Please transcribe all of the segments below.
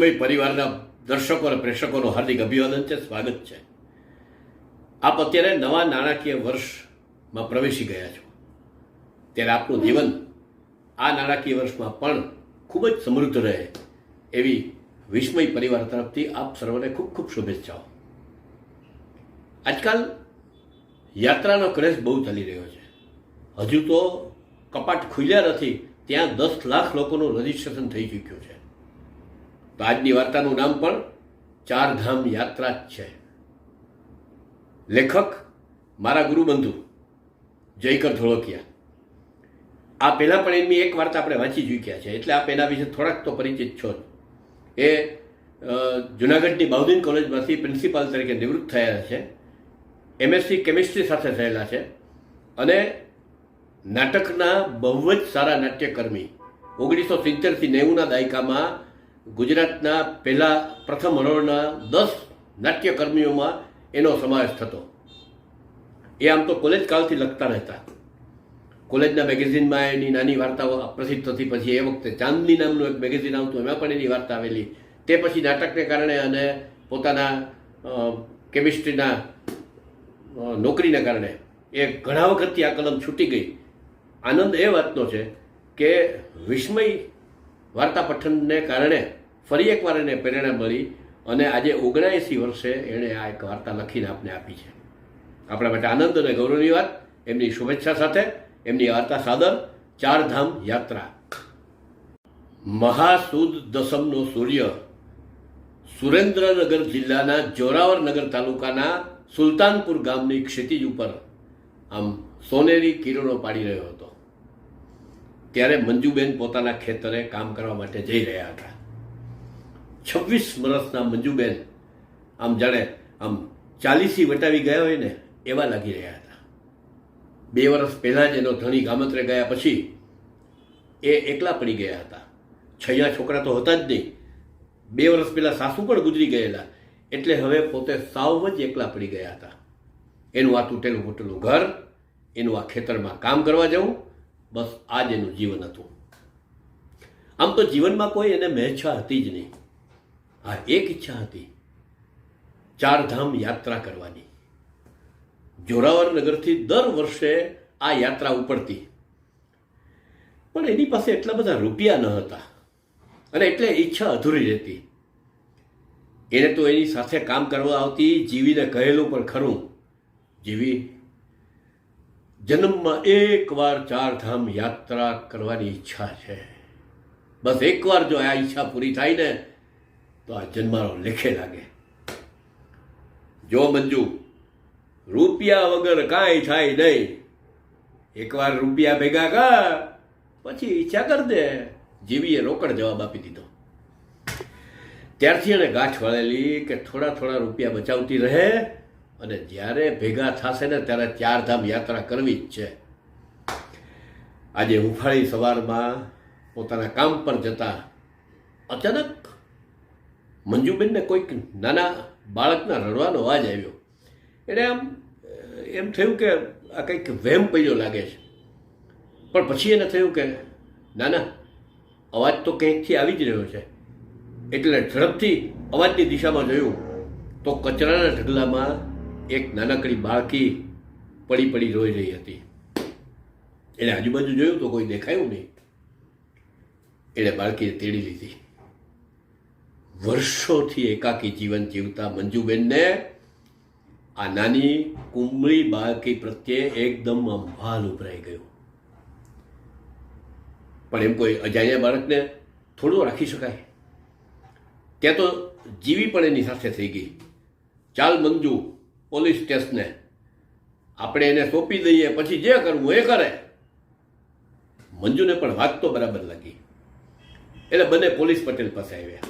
વિસ્મય પરિવારના દર્શકો અને પ્રેક્ષકોનું હાર્દિક અભિવાદન છે, સ્વાગત છે. આપ અત્યારે નવા નાણાકીય વર્ષમાં પ્રવેશી ગયા છો. ત્યારે આપનું જીવન આ નાણાકીય વર્ષમાં પણ ખૂબ જ સમૃદ્ધ રહે એવી વિસ્મય પરિવાર તરફથી આપ સર્વને ખૂબ ખૂબ શુભેચ્છાઓ. આજકાલ યાત્રાનો ક્રેઝ બહુ ચાલી રહ્યો છે. હજુ તો કપાટ ખુલ્યા નથી, ત્યાં દસ લાખ લોકોનું રજીસ્ટ્રેશન થઈ ચૂક્યું છે. તો આજની વાર્તાનું નામ પણ ચાર ધામ યાત્રા જ છે. લેખક મારા ગુરુબંધુ જયકર ધોળકિયા. આ પહેલાં પણ એમની એક વાર્તા આપણે વાંચી ચૂક્યા છે. એટલે આપ એના વિશે થોડાક તો પરિચિત છો એ જુનાગઢની બાઉદીન કોલેજમાંથી પ્રિન્સિપાલ તરીકે નિવૃત્ત થયેલા છે. એમએસસી કેમિસ્ટ્રી સાથે થયેલા છે. અને નાટકના બહુ જ સારા નાટ્યકર્મી. ઓગણીસો સિત્તેરથી નેવુંના દાયકામાં ગુજરાતના પહેલા પ્રથમ હરોળના દસ નાટ્યકર્મીઓમાં એનો સમાવેશ થતો. એ આમ તો કોલેજ કાળથી લખતા રહેતા. કોલેજના મેગેઝિનમાં એની નાની વાર્તાઓ પ્રસિદ્ધ થતી, પછી એ વખતે ચાંદની નામનું એક મેગેઝિન આવતું, એમાં પણ એની વાર્તા આવેલી. તે પછી નાટકને કારણે અને પોતાના કેમિસ્ટ્રીના નોકરીને કારણે એ ઘણા વખતથી આ કલમ છૂટી ગઈ. આનંદ એ વાતનો છે કે વિસ્મય વાર્તા પઠનને કારણે ફરી એકવાર એને પ્રેરણા મળી અને આજે ઓગણએંસી વર્ષે એણે આ એક વાર્તા લખીને આપને આપી છે. આપણા માટે આનંદ અને ગૌરવની વાત. એમની શુભેચ્છા સાથે એમની વાર્તા સાદર ચારધામ યાત્રા. મહાસુદ દસમનો સૂર્ય. સુરેન્દ્રનગર જિલ્લાના જોરાવરનગર તાલુકાના સુલતાનપુર ગામની ક્ષિતિજ ઉપર આમ સોનેરી કિરણો પાડી રહ્યો હતો. ત્યારે મંજુબેન પોતાના ખેતરે કામ કરવા માટે જઈ રહ્યા હતા. છવ્વીસ વર્ષના મંજુબેન આમ જાણે આમ ચાલીસી વટાવી ગયા હોય ને એવા લાગી રહ્યા હતા. બે વર્ષ પહેલાં જ એનો ધણી ગામત્રે ગયા પછી એ એકલા પડી ગયા હતા. છૈયા છોકરા તો હતા જ નહીં. બે વર્ષ પહેલાં સાસુ પણ ગુજરી ગયેલા. એટલે હવે પોતે સાવ જ એકલા પડી ગયા હતા. એનું આ તૂટેલું ફૂટેલું ઘર, એનું આ ખેતરમાં કામ કરવા જવું બસ આ જ એનું જીવન હતું. આમ તો જીવનમાં કોઈ એને મહેચ્છા હતી જ નહીં. હા એક ઈચ્છા હતી. ચારધામ યાત્રા કરવાની. જોરાવર નગરથી દર વર્ષે આ યાત્રા ઉપડતી. પણ એની પાસે એટલા બધા રૂપિયા ન હતા. અને એટલે ઈચ્છા અધૂરી રહેતી. એને તો એની સાથે કામ કરવા આવતી જીવીને કહેલું પણ ખરું. જીવી જન્મમાં એકવાર ચારધામ યાત્રા કરવાની ઈચ્છા છે. બસ એકવાર જો આ ઈચ્છા પૂરી થાય ને, તો આ જન્મારો લેખે લાગે. જો મંજુ, રૂપિયા વગર કાંઈ થાય નહીં. એકવાર રૂપિયા ભેગા કર, પછી ઈચ્છા કર દે. જીવીએ રોકડ જવાબ આપી દીધો. ત્યારથી એણે ગાંઠ વળેલી કે થોડા થોડા રૂપિયા બચાવતી રહે અને જ્યારે ભેગા થશે ને ત્યારે ચારધામ યાત્રા કરવી જ છે. આજે હુંફાળી સવારમાં પોતાના કામ પર જતા અચાનક મંજુબેનને કોઈક નાના બાળકના રડવાનો અવાજ આવ્યો. એને આમ એમ થયું કે આ કંઈક વહેમ પડ્યો લાગે છે. પણ પછી એને થયું કે ના ના અવાજ તો ક્યાંકથી આવી જ રહ્યો છે. એટલે ઝડપથી અવાજની દિશામાં જોયું તો કચરાના ઢગલામાં એક નાનકડી બાળકી પડી પડી રોઈ રહી હતી. એણે આજુબાજુ જોયું તો કોઈ દેખાયું નહીં. એણે બાળકીએ તેડી લીધી. વર્ષોથી એકાકી જીવન જીવતા મંજુબેનને આ નાની કુંબળી બાળકી પ્રત્યે એકદમ અંભાલ ભાલ ઉભરાઈ ગયો. પણ એમ કોઈ અજાણ્યા બાળકને થોડું રાખી શકાય. ત્યાં તો જીવી પણ એની સાથે થઈ ગઈ. ચાલ મંજુ પોલીસ સ્ટેશને. આપણે એને સોંપી દઈએ, પછી જે કરવું એ કરે. મંજુને પણ વાત તો બરાબર લાગી. એટલે બંને પોલીસ પટેલ પાસે આવ્યા.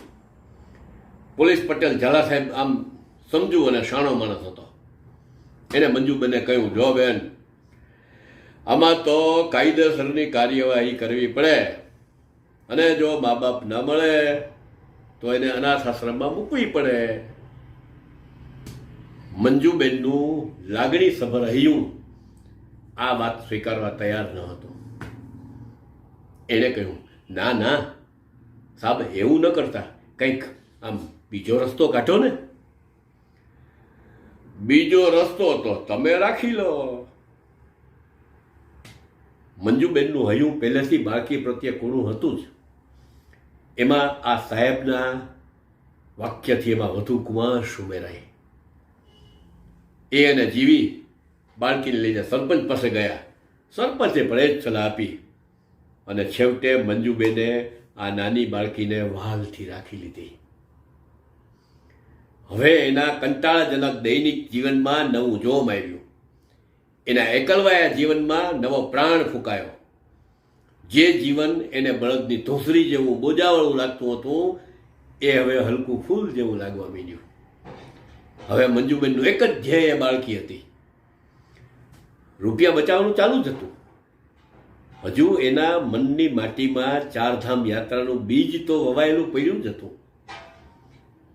પોલીસ પટેલ ઝાલા સાહેબ આમ સમજુ અને શાણો માણસ હતો. એને મંજુ બંને કહ્યું, જો બેન, આમાં તો કાયદેસરની કાર્યવાહી કરવી પડે. અને જો મા બાપ ન મળે, તો એને અનાથ આશ્રમમાં મૂકવી પડે. મંજુબેનનું લાગણી સભર હૈયું. આ વાત સ્વીકારવા તૈયાર ન હતો. એણે કહ્યું, ના ના સાહેબ એવું ન કરતા. કંઈક આમ બીજો રસ્તો કાઢો ને. બીજો રસ્તો તો તમે રાખી લો. મંજુબેનનું હયું પહેલેથી બાળકી પ્રત્યે કુણું હતું જ. એમાં આ સાહેબના વાક્યથી એમાં વધુ કુમાશ ઉમેરાય. એ અને જીવી બાળકીને લઈને સરપંચ પાસે ગયા. સરપંચે પણ સલાહ આપી. અને છેવટે મંજુબેને આ નાની બાળકીને વહાલથી રાખી લીધી. હવે એના કંટાળાજનક દૈનિક જીવનમાં નવું જોમ આવ્યું. એના એકલવાયા જીવનમાં નવો પ્રાણ ફૂંકાયો. જે જીવન એને બળદની ધોસરી જેવું બોજાવાળું લાગતું હતું, એ હવે હલકું ફૂલ જેવું લાગવા માંડ્યું. હવે મંજુબેનનું એક જ ધ્યેય બાળકી હતી. રૂપિયા બચાવવાનું ચાલુ જ હતું. હજુ એના મનની માટીમાં ચારધામ યાત્રાનું બીજ તો વવાયેલું પડ્યું જ હતું.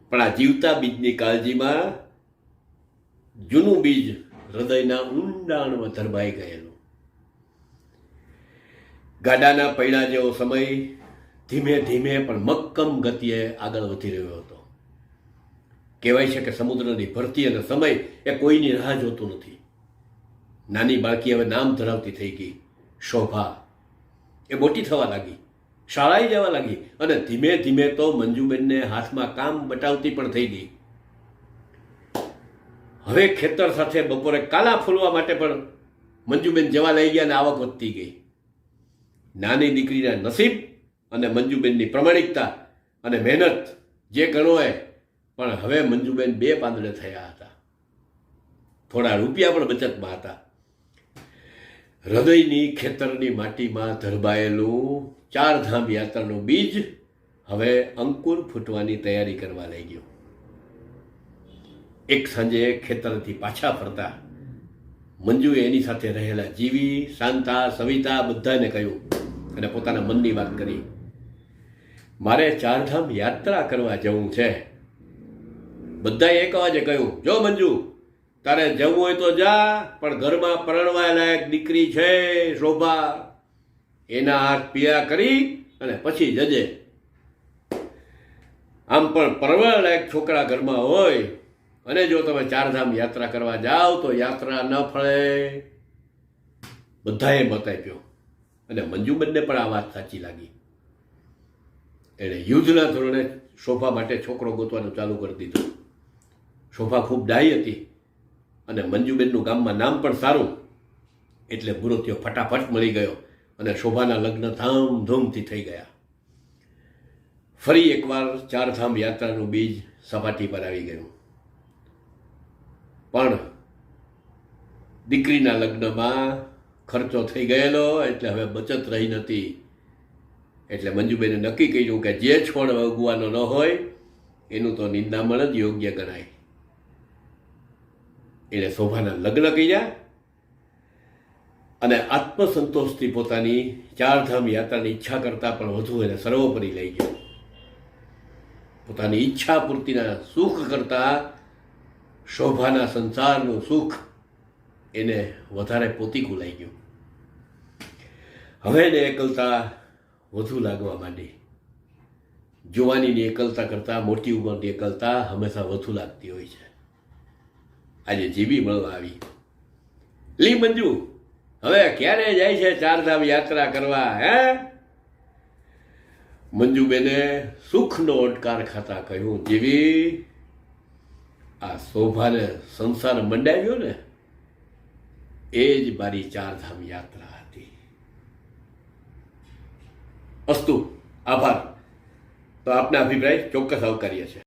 પણ આ જીવતા બીજની કાળજીમાં જૂનું બીજ હૃદયના ઊંડાણમાં ધરબાઈ ગયેલું. ગાડાના પૈડા જેવો સમય ધીમે ધીમે પણ મક્કમ ગતિએ આગળ વધી રહ્યો હતો. કહેવાય છે કે સમુદ્રની ભરતી અને સમય એ કોઈની રાહ જોતો નથી. નાની બાળકી હવે નામ ધરાવતી થઈ ગઈ. શોભા. એ મોટી થવા લાગી. શાળાએ જવા લાગી અને ધીમે ધીમે તો મંજુબેનને હાથમાં કામ બટાવતી પણ થઈ ગઈ. હવે ખેતર સાથે બપોરે કાલા ફૂલવા માટે પણ મંજુબેન જવા લઈ ગયા અને આવક વધતી ગઈ. નાની દીકરીના નસીબ અને મંજુબેનની પ્રમાણિકતા અને મહેનત જે ગણો એ પણ હવે મંજુબેન બે પાંદડે થયા હતા. થોડા રૂપિયા પણ બચતમાં હતા. હૃદયની ખેતરની માટીમાં ધરબાયેલું ચારધામ યાત્રાનું બીજ હવે અંકુર ફૂટવાની તૈયારી કરવા લઈ ગયો. એક સાંજે ખેતરથી પાછા ફરતા મંજુએ એની સાથે રહેલા જીવી, શાંતા, સવિતા બધાને કહ્યું અને પોતાના મનની વાત કરી, મારે ચારધામ યાત્રા કરવા જવું છે. બધાએ એક અવાજે કહ્યું, જો મંજુ, તારે જવું હોય તો જા, પણ ઘરમાં પરણવા લાયક દીકરી છે, શોભા. એના હાથ પીળા કરી અને પછી જજે. આમ પણ પરણવા લાયક છોકરા ઘરમાં હોય, અને જો તમે ચારધામ યાત્રા કરવા જાઓ તો યાત્રા ન ફળે. બધાએ મત આપ્યો. અને મંજુબેનને પણ આ વાત સાચી લાગી. એણે યુદ્ધના ધોરણે શોભા માટે છોકરો ગોતવાનું ચાલુ કરી દીધું. શોભા ખૂબ ડાહી હતી. અને મંજુબેનનું ગામમાં નામ પણ સારું. એટલે મુરતીઓ ફટાફટ મળી ગયો અને શોભાના લગ્ન ધામધૂમથી થઈ ગયા. ફરી એકવાર ચારધામ યાત્રાનું બીજ સપાટી પર આવી ગયું. પણ દીકરીના લગ્નમાં ખર્ચો થઈ ગયેલો, એટલે હવે બચત રહી નથી એટલે મંજુબેને નક્કી કર્યું કે જે છોડ ઉગવાનો ન હોય, એનું તો નિંદામણ જ યોગ્ય ગણાય. એને શોભાના લગ્ન કર્યા અને આત્મસંતોષથી પોતાની ચારધામ યાત્રાની ઈચ્છા કરતાં પણ વધુ એને સર્વોપરી લઈ ગયો. પોતાની ઈચ્છા પૂર્તિના સુખ કરતાં શોભાના સંસારનું સુખ એને વધારે પોતીકું લઈ ગયું. હવે એને એકલતા વધુ લાગવા માંડી. જુવાનીની એકલતા કરતાં, મોટી ઉંમરની એકલતા હંમેશા વધુ લાગતી હોય છે. આજે જીબી મળવા આવી લી મંજુ, હવે ક્યારે જાય છે ચારધામ યાત્રા કરવા, હે? મંજુબેને સુખનો ઓડકાર ખાતા કહ્યું જીવી આ શોભાને સંસાર મંડાવ્યો ને, એ જ મારી ચારધામ યાત્રા હતી. અસ્તુ, આભાર. તો આપના અભિપ્રાય ચોક્કસ આવકાર્ય છે.